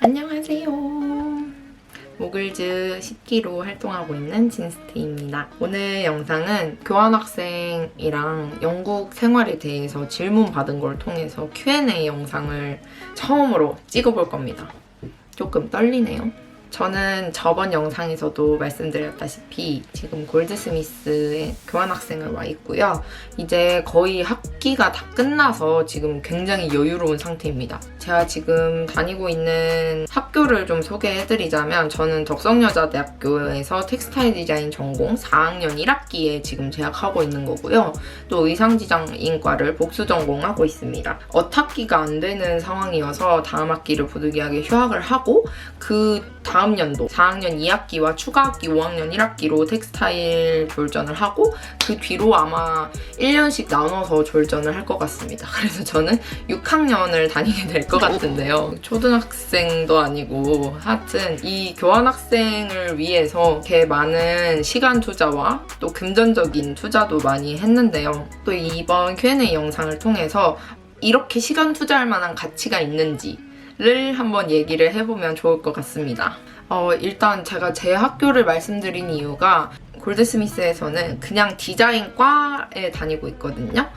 안녕하세요. 모글즈 10기로 활동하고 있는 진스티입니다. 오늘 영상은 교환학생이랑 영국 생활에 대해서 질문 받은 걸 통해서 Q&A 영상을 처음으로 찍어볼 겁니다. 조금 떨리네요. 저는 저번 영상에서도 말씀드렸다시피 지금 골드스미스에 교환학생을 와 있고요. 이제 거의 학기가 다 끝나서 지금 굉장히 여유로운 상태입니다. 제가 지금 다니고 있는 학교를 좀 소개해드리자면 저는 덕성여자대학교에서 텍스타일 디자인 전공 4학년 1학기에 지금 재학하고 있는 거고요. 또 의상디자인과를 복수 전공하고 있습니다. 어학기가 안 되는 상황이어서 다음 학기를 부득이하게 휴학을 하고 그 다음 연도 4학년 2학기와 추가 학기 5학년 1학기로 텍스타일 졸전을 하고 그 뒤로 아마 1년씩 나눠서 졸전을 할 것 같습니다. 그래서 저는 6학년을 다니게 될 것 같은데요. 초등학생도 아니고 하여튼 이 교환학생을 위해서 이렇게 많은 시간 투자와 또 금전적인 투자도 많이 했는데요. 또 이번 Q&A 영상을 통해서 이렇게 시간 투자할 만한 가치가 있는지 를 한번 얘기를 해보면 좋을 것 같습니다. 어, 일단 제가 제 학교를 말씀드린 이유가 골드스미스에서는 그냥 디자인과에 다니고 있거든요.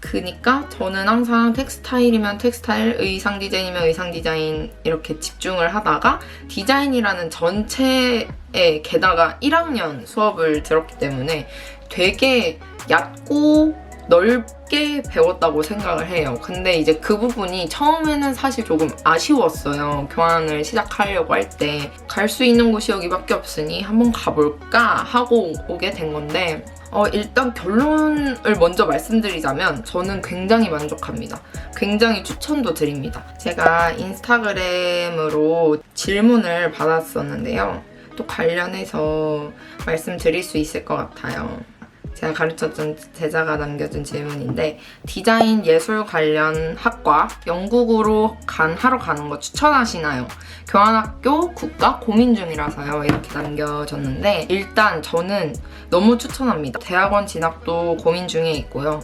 그니까 저는 항상 텍스타일이면 텍스타일, 의상 디자인이면 의상 디자인 이렇게 집중을 하다가 디자인이라는 전체에 게다가 1학년 수업을 들었기 때문에 되게 얕고 넓게 배웠다고 생각을 해요. 근데 이제 그 부분이 처음에는 사실 조금 아쉬웠어요. 교환을 시작하려고 할 때 갈 수 있는 곳이 여기밖에 없으니 한번 가볼까 하고 오게 된 건데 어, 일단 결론을 먼저 말씀드리자면 저는 굉장히 만족합니다. 굉장히 추천도 드립니다. 제가 인스타그램으로 질문을 받았었는데요. 또 관련해서 말씀드릴 수 있을 것 같아요. 제가 가르쳤던 제자가 남겨준 질문인데 디자인 예술 관련 학과 영국으로 간 하러 가는 거 추천하시나요? 교환학교 국가 고민 중이라서요 이렇게 남겨졌는데 일단 저는 너무 추천합니다. 대학원 진학도 고민 중에 있고요.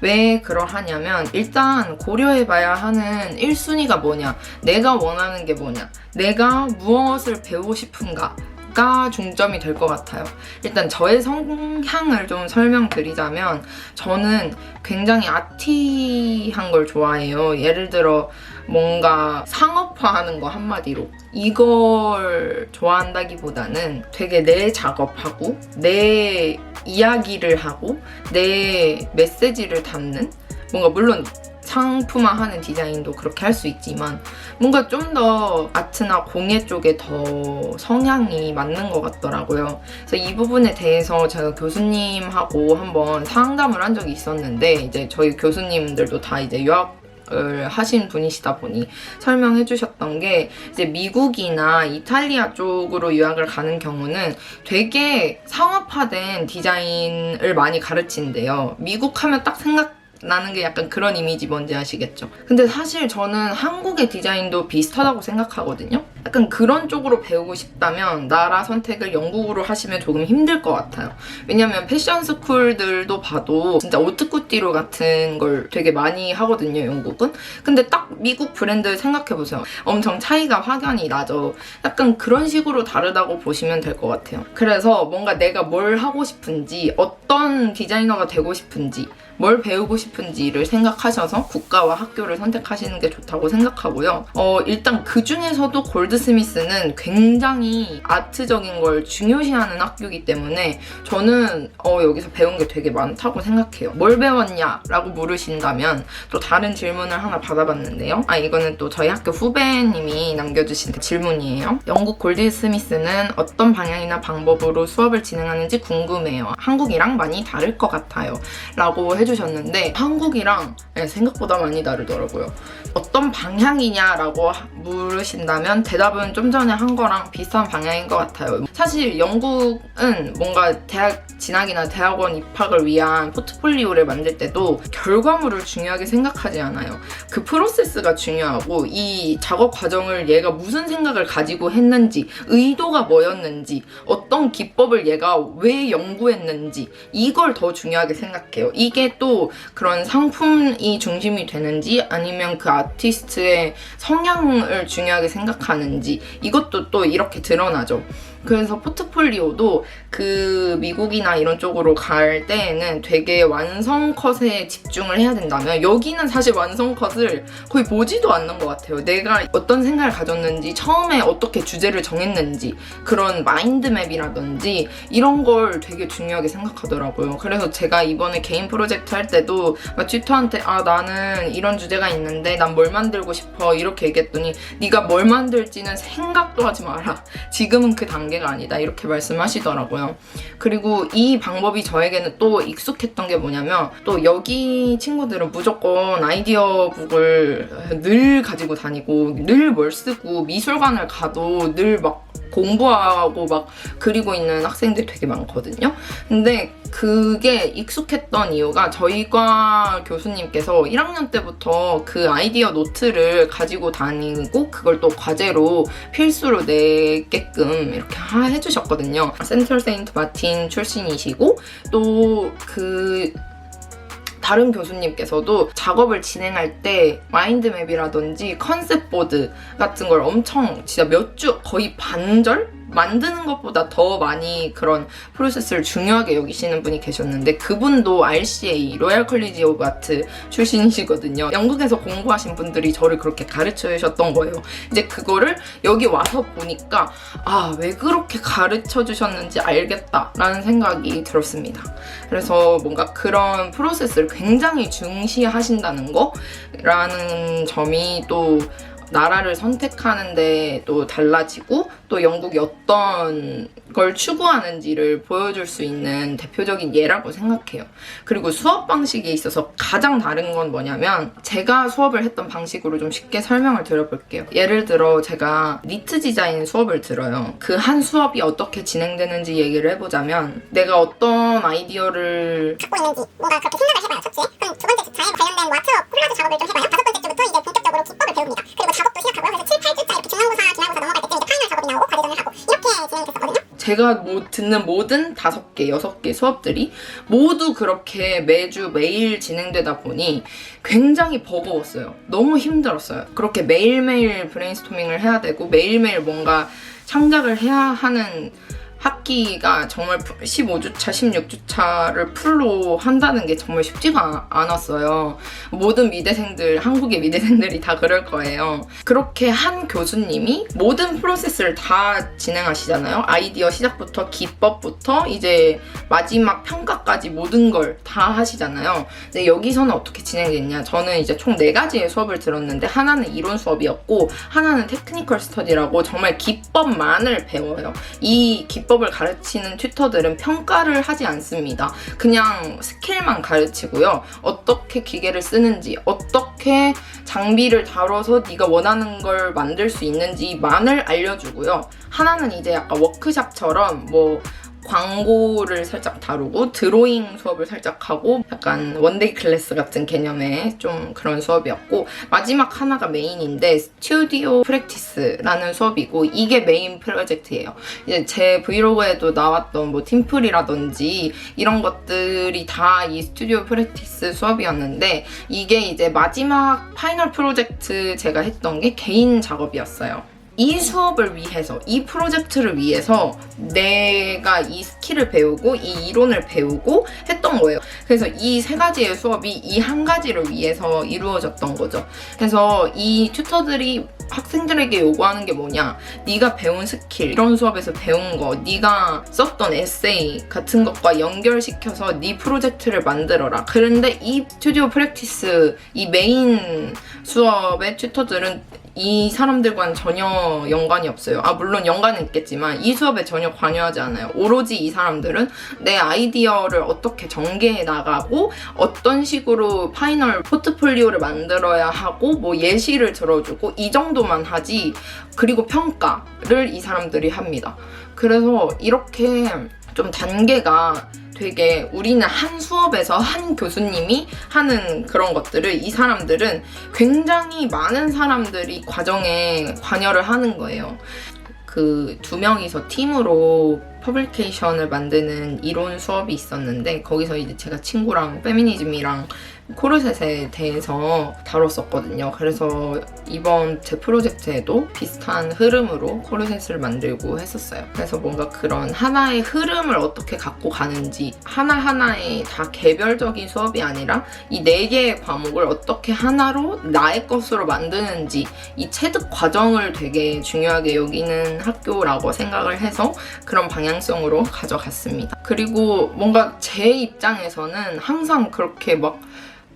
왜 그러하냐면 일단 고려해봐야 하는 1순위가 뭐냐 내가 원하는 게 뭐냐 내가 무엇을 배우고 싶은가 가 중점이 될 것 같아요. 일단 저의 성향을 좀 설명드리자면 저는 굉장히 아티한 걸 좋아해요. 예를 들어 뭔가 상업화하는 거 한마디로 이걸 좋아한다기보다는 되게 내 작업하고 내 이야기를 하고 내 메시지를 담는 뭔가 물론 상품화하는 디자인도 그렇게 할 수 있지만 뭔가 좀 더 아트나 공예 쪽에 더 성향이 맞는 것 같더라고요. 그래서 이 부분에 대해서 제가 교수님하고 한번 상담을 한 적이 있었는데 이제 저희 교수님들도 다 이제 유학 을 하신 분이시다 보니 설명해 주셨던 게 이제 미국이나 이탈리아 쪽으로 유학을 가는 경우는 되게 상업화된 디자인을 많이 가르친대요. 미국 하면 딱 생각 나는 게 약간 그런 이미지 뭔지 아시겠죠? 근데 사실 저는 한국의 디자인도 비슷하다고 생각하거든요? 약간 그런 쪽으로 배우고 싶다면 나라 선택을 영국으로 하시면 조금 힘들 것 같아요. 왜냐면 패션 스쿨들도 봐도 진짜 오트쿠띠로 같은 걸 되게 많이 하거든요, 영국은. 근데 딱 미국 브랜드 생각해보세요. 엄청 차이가 확연히 나죠. 약간 그런 식으로 다르다고 보시면 될 것 같아요. 그래서 뭔가 내가 뭘 하고 싶은지, 어떤 디자이너가 되고 싶은지, 뭘 배우고 싶은지를 생각하셔서 국가와 학교를 선택하시는 게 좋다고 생각하고요. 어, 일단 그 중에서도 골드스미스는 굉장히 아트적인 걸 중요시하는 학교이기 때문에 저는 어, 여기서 배운 게 되게 많다고 생각해요. 뭘 배웠냐 라고 물으신다면 또 다른 질문을 하나 받아봤는데요. 아, 이거는 또 저희 학교 후배님이 남겨주신 질문이에요. 영국 골드스미스는 어떤 방향이나 방법으로 수업을 진행하는지 궁금해요. 한국이랑 많이 다를 것 같아요. 라고 해 주셨는데 한국이랑 네, 생각보다 많이 다르더라고요. 어떤 방향이냐라고 물으신다면 대답은 좀 전에 한 거랑 비슷한 방향인 것 같아요. 사실 영국은 뭔가 대학 진학이나 대학원 입학을 위한 포트폴리오를 만들 때도 결과물을 중요하게 생각하지 않아요. 그 프로세스가 중요하고 이 작업 과정을 얘가 무슨 생각을 가지고 했는지, 의도가 뭐였는지, 어떤 기법을 얘가 왜 연구했는지 이걸 더 중요하게 생각해요. 이게 또 그런 상품이 중심이 되는지 아니면 그 아티스트의 성향을 중요하게 생각하는지 이것도 또 이렇게 드러나죠. 그래서 포트폴리오도 그 미국이나 이런 쪽으로 갈 때에는 되게 완성 컷에 집중을 해야 된다면 여기는 사실 완성 컷을 거의 보지도 않는 것 같아요. 내가 어떤 생각을 가졌는지 처음에 어떻게 주제를 정했는지 그런 마인드맵이라든지 이런 걸 되게 중요하게 생각하더라고요. 그래서 제가 이번에 개인 프로젝트 할 때도 막 튜터한테 아 나는 이런 주제가 있는데 난 뭘 만들고 싶어 이렇게 얘기했더니 네가 뭘 만들지는 생각도 하지 마라. 지금은 그 단계 가 아니다 이렇게 말씀하시더라고요. 그리고 이 방법이 저에게는 또 익숙했던 게 뭐냐면 또 여기 친구들은 무조건 아이디어 북을 늘 가지고 다니고 늘 뭘 쓰고 미술관을 가도 늘 막 공부하고 막 그리고 있는 학생들이 되게 많거든요. 근데 그게 익숙했던 이유가 저희과 교수님께서 1학년 때부터 그 아이디어 노트를 가지고 다니고 그걸 또 과제로 필수로 내게끔 이렇게 하- 해주셨거든요. 센트럴 세인트 마틴 출신이시고 또그 다른 교수님께서도 작업을 진행할 때 마인드맵이라든지 컨셉 보드 같은 걸 엄청 진짜 몇 주 거의 반절 만드는 것보다 더 많이 그런 프로세스를 중요하게 여기시는 분이 계셨는데 그분도 RCA 로얄 컬리지 오브 아트 출신이시거든요. 영국에서 공부하신 분들이 저를 그렇게 가르쳐 주셨던 거예요. 이제 그거를 여기 와서 보니까 아 왜 그렇게 가르쳐 주셨는지 알겠다라는 생각이 들었습니다. 그래서 뭔가 그런 프로세스를 굉장히 중시하신다는 거라는 점이 또 나라를 선택하는데 또 달라지고 또 영국이 어떤 걸 추구하는지를 보여줄 수 있는 대표적인 예라고 생각해요. 그리고 수업 방식에 있어서 가장 다른 건 뭐냐면 제가 수업을 했던 방식으로 좀 쉽게 설명을 드려볼게요. 예를 들어 제가 니트 디자인 수업을 들어요. 그 한 수업이 어떻게 진행되는지 얘기를 해보자면 내가 어떤 아이디어를 갖고 있는지 뭔가 그렇게 생각을 해봐요 첫째 그럼 두 번째 주차에 관련된 뭐 아트웍 콜라주 작업을 좀 해봐요 다섯 번째 주부터 이제 본격 기법을 배웁니다 그리고 작업도 시작하고요 그래서 7, 8주차 이렇게 중간고사 기말고사 넘어갈 때쯤 이제 파이널 작업이 나오고 과제전을 하고 이렇게 진행이 됐었거든요 제가 뭐 듣는 모든 다섯 개, 여섯 개 수업들이 모두 그렇게 매주 매일 진행되다 보니 굉장히 버거웠어요. 너무 힘들었어요. 그렇게 매일매일 브레인스토밍을 해야 되고 매일매일 뭔가 창작을 해야 하는 학기가 정말 15주차, 16주차를 풀로 한다는 게 정말 쉽지가 않았어요. 모든 미대생들, 한국의 미대생들이 다 그럴 거예요. 그렇게 한 교수님이 모든 프로세스를 다 진행하시잖아요. 아이디어 시작부터 기법부터 이제 마지막 평가까지 모든 걸 다 하시잖아요. 근데 여기서는 어떻게 진행됐냐? 저는 이제 총네 가지의 수업을 들었는데 하나는 이론 수업이었고 하나는 테크니컬 스터디라고 정말 기법만을 배워요. 이 기법 을 가르치는 튜터들은 평가를 하지 않습니다. 그냥 스킬만 가르치고요. 어떻게 기계를 쓰는지, 어떻게 장비를 다뤄서 네가 원하는 걸 만들 수 있는지만을 알려주고요. 하나는 이제 약간 워크샵처럼 뭐 광고를 살짝 다루고 드로잉 수업을 살짝 하고 약간 원데이 클래스 같은 개념의 좀 그런 수업이었고 마지막 하나가 메인인데 스튜디오 프랙티스라는 수업이고 이게 메인 프로젝트예요. 이제 제 브이로그에도 나왔던 뭐 팀플이라든지 이런 것들이 다 이 스튜디오 프랙티스 수업이었는데 이게 이제 마지막 파이널 프로젝트 제가 했던 게 개인 작업이었어요. 이 수업을 위해서, 이 프로젝트를 위해서 내가 이 스킬을 배우고 이 이론을 배우고 했던 거예요. 그래서 이 세 가지의 수업이 이 한 가지를 위해서 이루어졌던 거죠. 그래서 이 튜터들이 학생들에게 요구하는 게 뭐냐? 네가 배운 스킬, 이런 수업에서 배운 거, 네가 썼던 에세이 같은 것과 연결시켜서 네 프로젝트를 만들어라. 그런데 이 스튜디오 프랙티스, 이 메인 수업의 튜터들은 이 사람들과는 전혀 연관이 없어요. 아, 물론 연관은 있겠지만 이 수업에 전혀 관여하지 않아요. 오로지 이 사람들은 내 아이디어를 어떻게 전개해 나가고 어떤 식으로 파이널 포트폴리오를 만들어야 하고 뭐 예시를 들어주고 이 정도만 하지 그리고 평가를 이 사람들이 합니다. 그래서 이렇게 좀 단계가 되게 우리는 한 수업에서 한 교수님이 하는 그런 것들을 이 사람들은 굉장히 많은 사람들이 과정에 관여를 하는 거예요. 그 두 명이서 팀으로 퍼블리케이션을 만드는 이론 수업이 있었는데 거기서 이제 제가 친구랑 페미니즘이랑 코르셋에 대해서 다뤘었거든요. 그래서 이번 제 프로젝트에도 비슷한 흐름으로 코르셋을 만들고 했었어요. 그래서 뭔가 그런 하나의 흐름을 어떻게 갖고 가는지 하나하나의 다 개별적인 수업이 아니라 이 네 개의 과목을 어떻게 하나로 나의 것으로 만드는지 이 체득 과정을 되게 중요하게 여기는 학교라고 생각을 해서 그런 방향성으로 가져갔습니다. 그리고 뭔가 제 입장에서는 항상 그렇게 막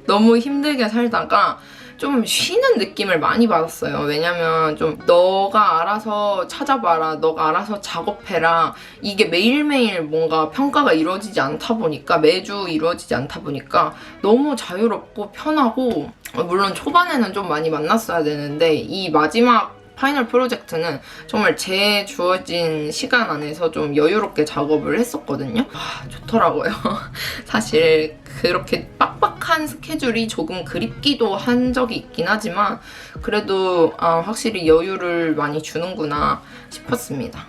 너무 힘들게 살다가 좀 쉬는 느낌을 많이 받았어요. 왜냐면 좀 너가 알아서 찾아봐라, 너가 알아서 작업해라. 이게 매일매일 뭔가 평가가 이루어지지 않다 보니까, 매주 이루어지지 않다 보니까 너무 자유롭고 편하고, 어, 물론 초반에는 좀 많이 만났어야 되는데, 이 마지막 파이널 프로젝트는 정말 제 주어진 시간 안에서 좀 여유롭게 작업을 했었거든요. 아, 좋더라고요. 사실 그렇게 빡빡한 스케줄이 조금 그립기도 한 적이 있긴 하지만 그래도 아, 확실히 여유를 많이 주는구나 싶었습니다.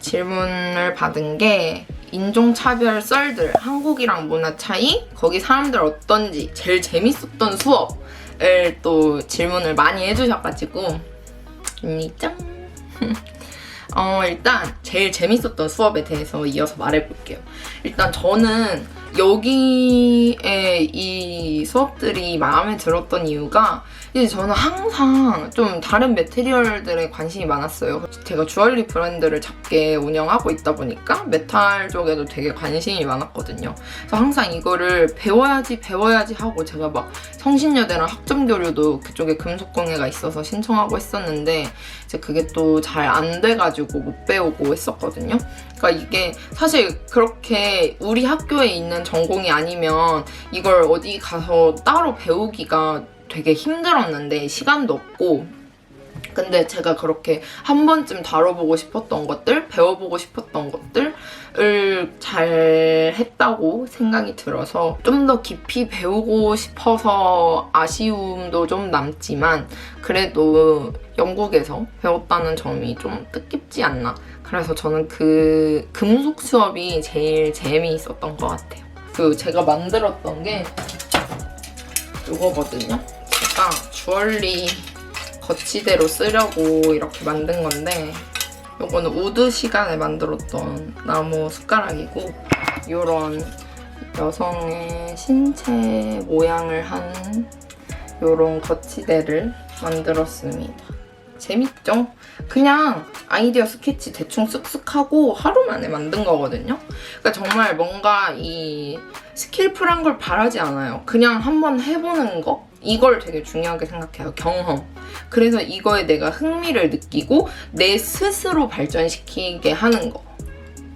질문을 받은 게 인종차별 썰들, 한국이랑 문화 차이, 거기 사람들 어떤지, 제일 재밌었던 수업을 또 질문을 많이 해주셔가지고 짱! 어, 일단 제일 재밌었던 수업에 대해서 이어서 말해볼게요. 일단 저는 여기에 이 수업들이 마음에 들었던 이유가 이제 저는 항상 좀 다른 매테리얼들에 관심이 많았어요. 제가 주얼리 브랜드를 작게 운영하고 있다 보니까 메탈 쪽에도 되게 관심이 많았거든요. 그래서 항상 이거를 배워야지 배워야지 하고 제가 막 성신여대랑 학점교류도 그쪽에 금속공예가 있어서 신청하고 했었는데 이제 그게 또 잘 안 돼가지고 못 배우고 했었거든요. 그러니까 이게 사실 그렇게 우리 학교에 있는 전공이 아니면 이걸 어디 가서 따로 배우기가 되게 힘들었는데 시간도 없고 근데 제가 그렇게 한 번쯤 다뤄보고 싶었던 것들, 배워보고 싶었던 것들을 잘 했다고 생각이 들어서 좀 더 깊이 배우고 싶어서 아쉬움도 좀 남지만 그래도 영국에서 배웠다는 점이 좀 뜻깊지 않나. 그래서 저는 그 금속 수업이 제일 재미있었던 것 같아요. 그 제가 만들었던 게 이거거든요. 제가 주얼리 거치대로 쓰려고 이렇게 만든 건데 요거는 우드 시간에 만들었던 나무 숟가락이고 요런 여성의 신체 모양을 한 요런 거치대를 만들었습니다. 재밌죠? 그냥 아이디어 스케치 대충 쓱쓱 하고 하루 만에 만든 거거든요. 그러니까 정말 뭔가 이 스킬풀한 걸 바라지 않아요. 그냥 한번 해보는 거? 이걸 되게 중요하게 생각해요. 경험. 그래서 이거에 내가 흥미를 느끼고 내 스스로 발전시키게 하는 거.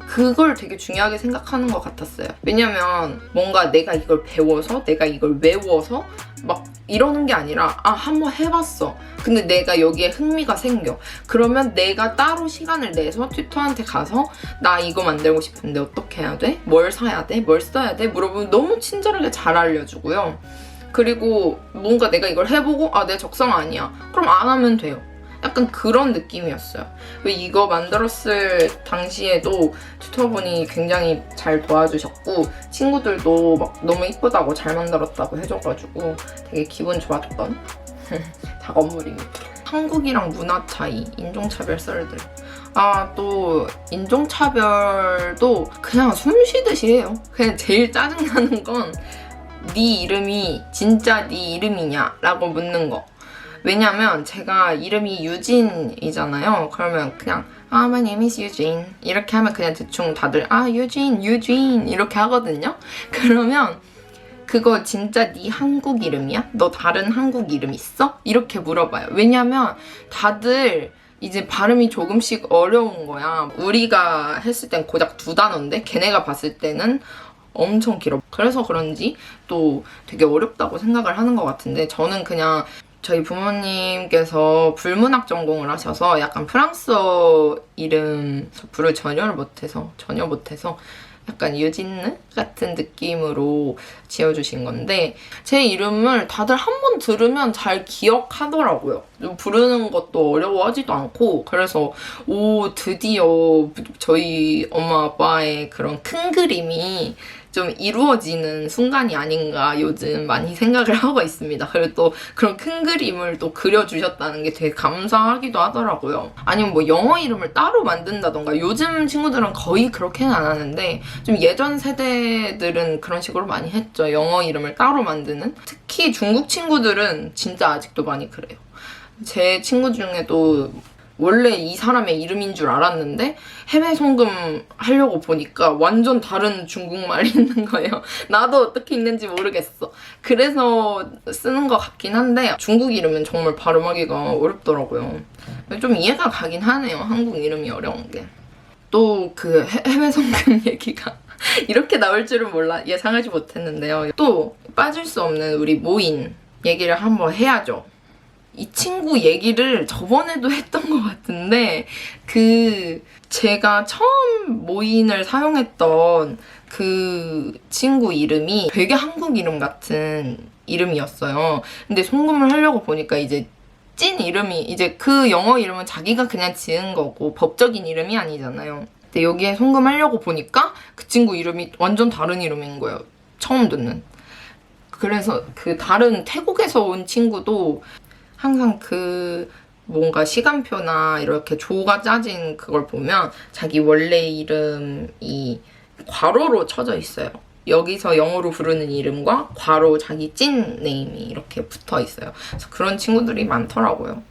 그걸 되게 중요하게 생각하는 것 같았어요. 왜냐면 뭔가 내가 이걸 배워서, 내가 이걸 외워서 막 이러는 게 아니라, 아, 한번 해봤어. 근데 내가 여기에 흥미가 생겨. 그러면 내가 따로 시간을 내서 튜터한테 가서, 나 이거 만들고 싶은데 어떻게 해야 돼? 뭘 사야 돼? 뭘 써야 돼? 물어보면 너무 친절하게 잘 알려주고요. 그리고 뭔가 내가 이걸 해보고, 아, 내 적성 아니야. 그럼 안 하면 돼요. 약간 그런 느낌이었어요. 왜 이거 만들었을 당시에도 튜터분이 굉장히 잘 도와주셨고 친구들도 막 너무 이쁘다고 잘 만들었다고 해줘가지고 되게 기분 좋았던 작업물입니다. 한국이랑 문화 차이, 인종차별 썰들. 아, 또, 인종차별도 그냥 숨 쉬듯이 해요. 그냥 제일 짜증나는 건, 네 이름이 진짜 네 이름이냐? 라고 묻는 거. 왜냐면 제가 이름이 유진이잖아요. 그러면 그냥 아, my name is 유진 이렇게 하면 그냥 대충 다들 아, 유진, 유진 이렇게 하거든요. 그러면 그거 진짜 네 한국 이름이야? 너 다른 한국 이름 있어? 이렇게 물어봐요. 왜냐면 다들 이제 발음이 조금씩 어려운 거야. 우리가 했을 땐 고작 두 단어인데 걔네가 봤을 때는 엄청 길어. 그래서 그런지 또 되게 어렵다고 생각을 하는 것 같은데 저는 그냥 저희 부모님께서 불문학 전공을 하셔서 약간 프랑스어 이름 부를 전혀 못해서 전혀 못해서 약간 유진느 같은 느낌으로 지어주신 건데 제 이름을 다들 한 번 들으면 잘 기억하더라고요. 좀 부르는 것도 어려워하지도 않고 그래서 오 드디어 저희 엄마 아빠의 그런 큰 그림이 좀 이루어지는 순간이 아닌가 요즘 많이 생각을 하고 있습니다. 그리고 또 그런 큰 그림을 또 그려주셨다는 게 되게 감사하기도 하더라고요. 아니면 뭐 영어 이름을 따로 만든다던가 요즘 친구들은 거의 그렇게는 안 하는데 좀 예전 세대들은 그런 식으로 많이 했죠. 영어 이름을 따로 만드는. 특히 중국 친구들은 진짜 아직도 많이 그래요. 제 친구 중에도 원래 이 사람의 이름인 줄 알았는데 해외 송금 하려고 보니까 완전 다른 중국말이 있는 거예요. 나도 어떻게 읽는지 모르겠어. 그래서 쓰는 것 같긴 한데 중국 이름은 정말 발음하기가 어렵더라고요. 좀 이해가 가긴 하네요. 한국 이름이 어려운 게. 또 그 해외 송금 얘기가 이렇게 나올 줄은 몰라 예상하지 못했는데요. 또 빠질 수 없는 우리 모인 얘기를 한번 해야죠. 이 친구 얘기를 저번에도 했던 것 같은데 그 제가 처음 모인을 사용했던 그 친구 이름이 되게 한국 이름 같은 이름이었어요. 근데 송금을 하려고 보니까 이제 찐 이름이 이제 그 영어 이름은 자기가 그냥 지은 거고 법적인 이름이 아니잖아요. 근데 여기에 송금하려고 보니까 그 친구 이름이 완전 다른 이름인 거예요. 처음 듣는. 그래서 그 다른 태국에서 온 친구도 항상 그 뭔가 시간표나 이렇게 조가 짜진 그걸 보면 자기 원래 이름이 괄호로 쳐져 있어요. 여기서 영어로 부르는 이름과 괄호 자기 찐 네임이 이렇게 붙어 있어요. 그래서 그런 친구들이 많더라고요.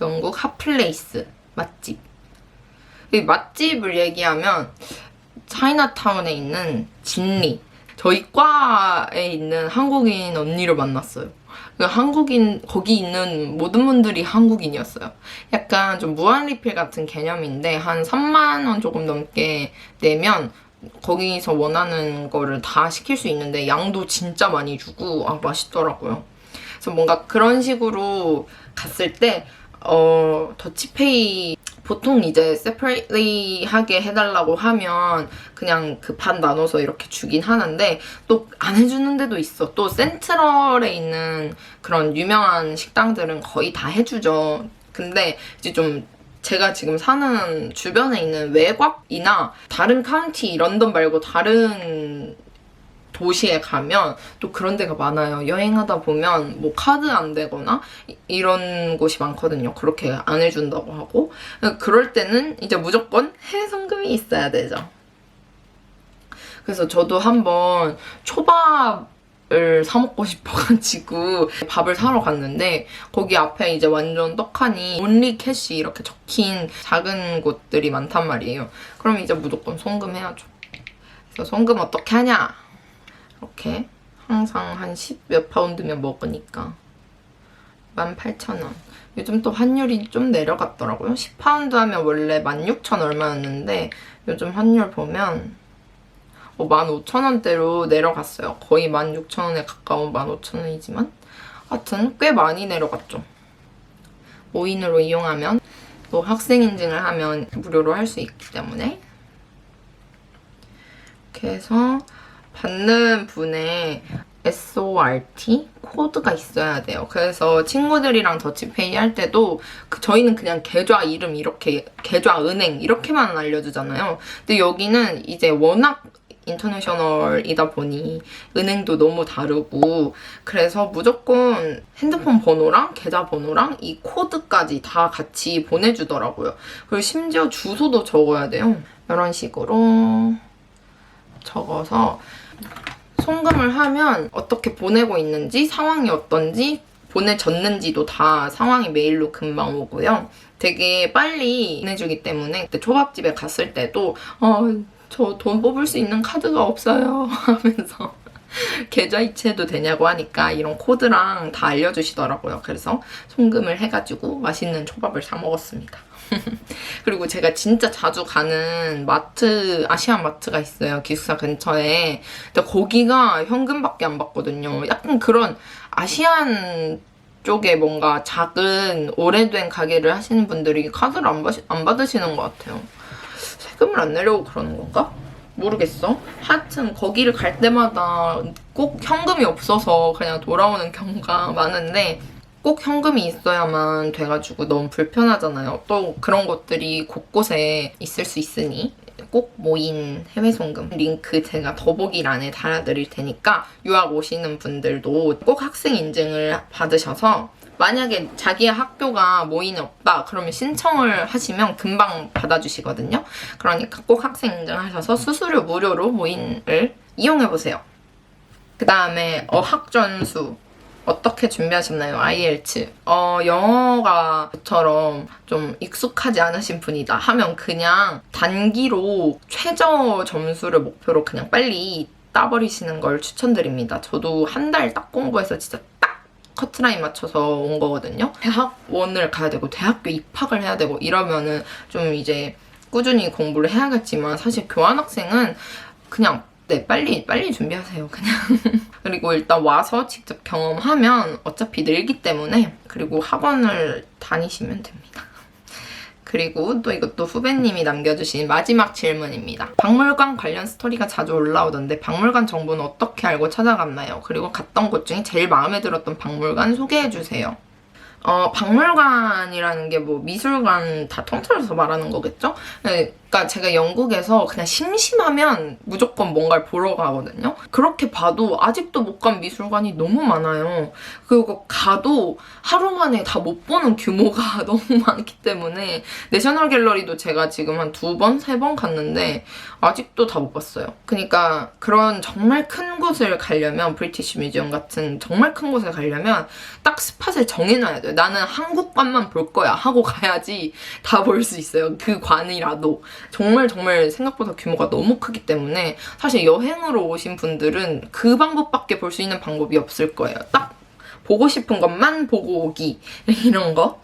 영국 핫플레이스 맛집. 이 맛집을 얘기하면 차이나타운에 있는 진리. 저희 과에 있는 한국인 언니를 만났어요. 그 한국인 거기 있는 모든 분들이 한국인이었어요. 약간 좀 무한 리필 같은 개념인데 한 3만 원 조금 넘게 내면 거기서 원하는 거를 다 시킬 수 있는데 양도 진짜 많이 주고 아 맛있더라고요. 그래서 뭔가 그런 식으로 갔을 때 어, 더치페이 보통 이제 separately 하게 해달라고 하면 그냥 그 반 나눠서 이렇게 주긴 하는데 또 안 해주는 데도 있어. 또 센트럴에 있는 그런 유명한 식당들은 거의 다 해주죠. 근데 이제 좀 제가 지금 사는 주변에 있는 외곽이나 다른 카운티, 런던 말고 다른 도시에 가면 또 그런 데가 많아요. 여행하다 보면 뭐 카드 안 되거나 이- 이런 곳이 많거든요. 그렇게 안 해준다고 하고. 그럴 때는 이제 무조건 해외 송금이 있어야 되죠. 그래서 저도 한번 초밥 을 사 먹고 싶어가지고 밥을 사러 갔는데 거기 앞에 이제 완전 떡하니 온리 캐시 이렇게 적힌 작은 곳들이 많단 말이에요. 그럼 이제 무조건 송금해야죠. 그래서 송금 어떻게 하냐? 이렇게 항상 한 10 몇 파운드면 먹으니까 18,000원. 요즘 또 환율이 좀 내려갔더라고요. 10파운드 하면 원래 16,000 얼마였는데 요즘 환율 보면 어, 15,000원대로 내려갔어요. 거의 16,000원에 가까운 15,000원이지만 하여튼 꽤 많이 내려갔죠. 모인으로 이용하면 또 학생 인증을 하면 무료로 할 수 있기 때문에 이렇게 해서 받는 분의 SORT 코드가 있어야 돼요. 그래서 친구들이랑 더치페이 할 때도 그 저희는 그냥 계좌 이름 이렇게 계좌 은행 이렇게만 알려주잖아요. 근데 여기는 이제 워낙 인터내셔널이다 보니 은행도 너무 다르고 그래서 무조건 핸드폰 번호랑 계좌 번호랑 이 코드까지 다 같이 보내주더라고요. 그리고 심지어 주소도 적어야 돼요. 이런 식으로 적어서 송금을 하면 어떻게 보내고 있는지 상황이 어떤지 보내졌는지도 다 상황이 메일로 금방 오고요. 되게 빨리 보내주기 때문에 그때 초밥집에 갔을 때도 어, 저 돈 뽑을 수 있는 카드가 없어요 하면서 계좌 이체도 되냐고 하니까 이런 코드랑 다 알려주시더라고요. 그래서 송금을 해가지고 맛있는 초밥을 사 먹었습니다. 그리고 제가 진짜 자주 가는 마트, 아시안 마트가 있어요. 기숙사 근처에. 근데 거기가 현금밖에 안 받거든요. 약간 그런 아시안 쪽에 뭔가 작은 오래된 가게를 하시는 분들이 카드를 안, 받, 안 받으시는 것 같아요. 세금을 안 내려고 그러는 건가? 모르겠어. 하여튼 거기를 갈 때마다 꼭 현금이 없어서 그냥 돌아오는 경우가 많은데 꼭 현금이 있어야만 돼가지고 너무 불편하잖아요. 또 그런 것들이 곳곳에 있을 수 있으니 꼭 모인 해외 송금 링크 제가 더보기란에 달아드릴 테니까 유학 오시는 분들도 꼭 학생 인증을 받으셔서 만약에 자기의 학교가 모인이 없다 그러면 신청을 하시면 금방 받아주시거든요. 그러니까 꼭 학생 인증하셔서 수수료 무료로 모인을 이용해보세요. 그 다음에 어학전수 어떻게 준비하셨나요? IELTS. 어, 영어가처럼 좀 익숙하지 않으신 분이다 하면 그냥 단기로 최저 점수를 목표로 그냥 빨리 따버리시는 걸 추천드립니다. 저도 한 달 딱 공부해서 진짜 딱 커트라인 맞춰서 온 거거든요. 대학원을 가야 되고 대학교 입학을 해야 되고 이러면은 좀 이제 꾸준히 공부를 해야겠지만 사실 교환학생은 그냥 네 빨리 빨리 준비하세요 그냥 그리고 일단 와서 직접 경험하면 어차피 늘기 때문에 그리고 학원을 다니시면 됩니다. 그리고 또 이것도 후배님이 남겨주신 마지막 질문입니다. 박물관 관련 스토리가 자주 올라오던데 박물관 정보는 어떻게 알고 찾아갔나요? 그리고 갔던 곳 중에 제일 마음에 들었던 박물관 소개해주세요. 어, 박물관이라는 게 뭐 미술관 다 통틀어서 말하는 거겠죠? 네, 그러니까 제가 영국에서 그냥 심심하면 무조건 뭔가를 보러 가거든요. 그렇게 봐도 아직도 못 간 미술관이 너무 많아요. 그리고 가도 하루 만에 다 못 보는 규모가 너무 많기 때문에 내셔널 갤러리도 제가 지금 한 두 번, 세 번 갔는데 아직도 다 못 봤어요. 그러니까 그런 정말 큰 곳을 가려면 브리티시 뮤지엄 같은 정말 큰 곳에 가려면 딱 스팟을 정해놔야 돼요. 나는 한국관만 볼 거야 하고 가야지 다 볼 수 있어요. 그 관이라도. 정말 정말 생각보다 규모가 너무 크기 때문에 사실 여행으로 오신 분들은 그 방법밖에 볼 수 있는 방법이 없을 거예요. 딱 보고 싶은 것만 보고 오기 이런 거.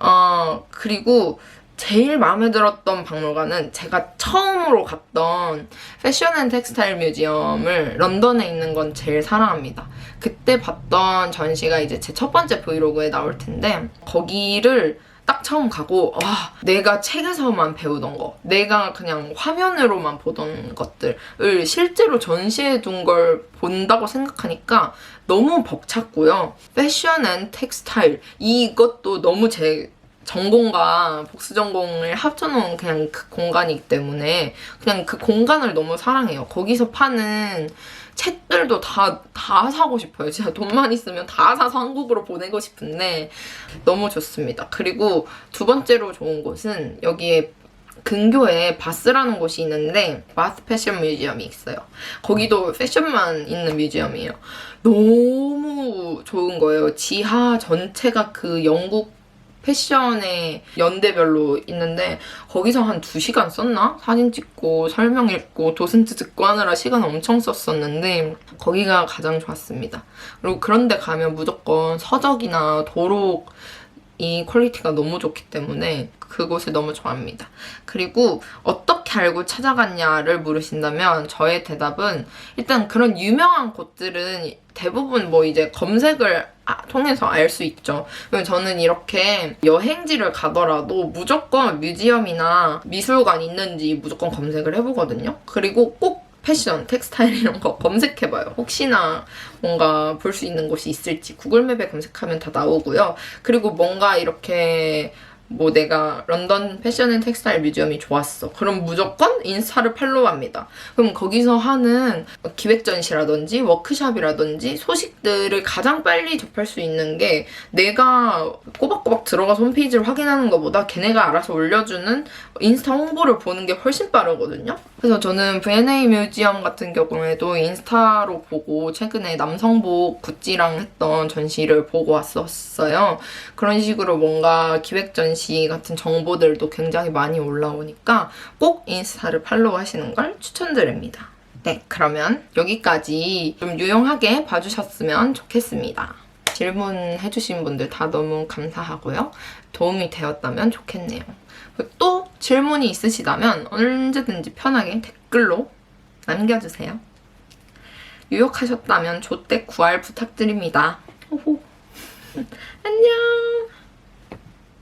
어 그리고 제일 마음에 들었던 박물관은 제가 처음으로 갔던 패션 앤 텍스타일 뮤지엄을 런던에 있는 건 제일 사랑합니다. 그때 봤던 전시가 이제 제 첫 번째 브이로그에 나올 텐데 거기를 딱 처음 가고 와 내가 책에서만 배우던 거 내가 그냥 화면으로만 보던 것들을 실제로 전시해 둔 걸 본다고 생각하니까 너무 벅찼고요. 패션 앤 텍스타일 이것도 너무 제 전공과 복수 전공을 합쳐놓은 그냥 그 공간이기 때문에 그냥 그 공간을 너무 사랑해요. 거기서 파는 책들도 다, 다 사고 싶어요. 진짜 돈만 있으면 다 사서 한국으로 보내고 싶은데 너무 좋습니다. 그리고 두 번째로 좋은 곳은 여기에 근교에 바스라는 곳이 있는데 바스 패션 뮤지엄이 있어요. 거기도 패션만 있는 뮤지엄이에요. 너무 좋은 거예요. 지하 전체가 그 영국 패션의 연대별로 있는데 거기서 한 2시간 썼나? 사진 찍고 설명 읽고 도슨트 듣고 하느라 시간 엄청 썼었는데 거기가 가장 좋았습니다. 그리고 그런데 가면 무조건 서적이나 도록 이 퀄리티가 너무 좋기 때문에 그곳을 너무 좋아합니다. 그리고 어떻게 알고 찾아갔냐를 물으신다면 저의 대답은 일단 그런 유명한 곳들은 대부분 뭐 이제 검색을 아- 통해서 알 수 있죠. 저는 이렇게 여행지를 가더라도 무조건 뮤지엄이나 미술관 있는지 무조건 검색을 해보거든요. 그리고 꼭 패션, 텍스타일 이런 거 검색해봐요. 혹시나 뭔가 볼 수 있는 곳이 있을지 구글맵에 검색하면 다 나오고요. 그리고 뭔가 이렇게 뭐 내가 런던 패션 앤 텍스타일 뮤지엄이 좋았어. 그럼 무조건 인스타를 팔로우합니다. 그럼 거기서 하는 기획 전시라든지 워크샵이라든지 소식들을 가장 빨리 접할 수 있는 게 내가 꼬박꼬박 들어가서 홈페이지를 확인하는 것보다 걔네가 알아서 올려주는 인스타 홍보를 보는 게 훨씬 빠르거든요. 그래서 저는 V&A 뮤지엄 같은 경우에도 인스타로 보고 최근에 남성복 구찌랑 했던 전시를 보고 왔었어요. 그런 식으로 뭔가 기획 전시 같은 정보들도 굉장히 많이 올라오니까 꼭 인스타를 팔로우 하시는 걸 추천드립니다. 네, 그러면 여기까지 좀 유용하게 봐주셨으면 좋겠습니다. 질문해주신 분들 다 너무 감사하고요. 도움이 되었다면 좋겠네요. 또 질문이 있으시다면 언제든지 편하게 댓글로 남겨주세요. 유혹하셨다면 조대 구할 부탁드립니다. 안녕.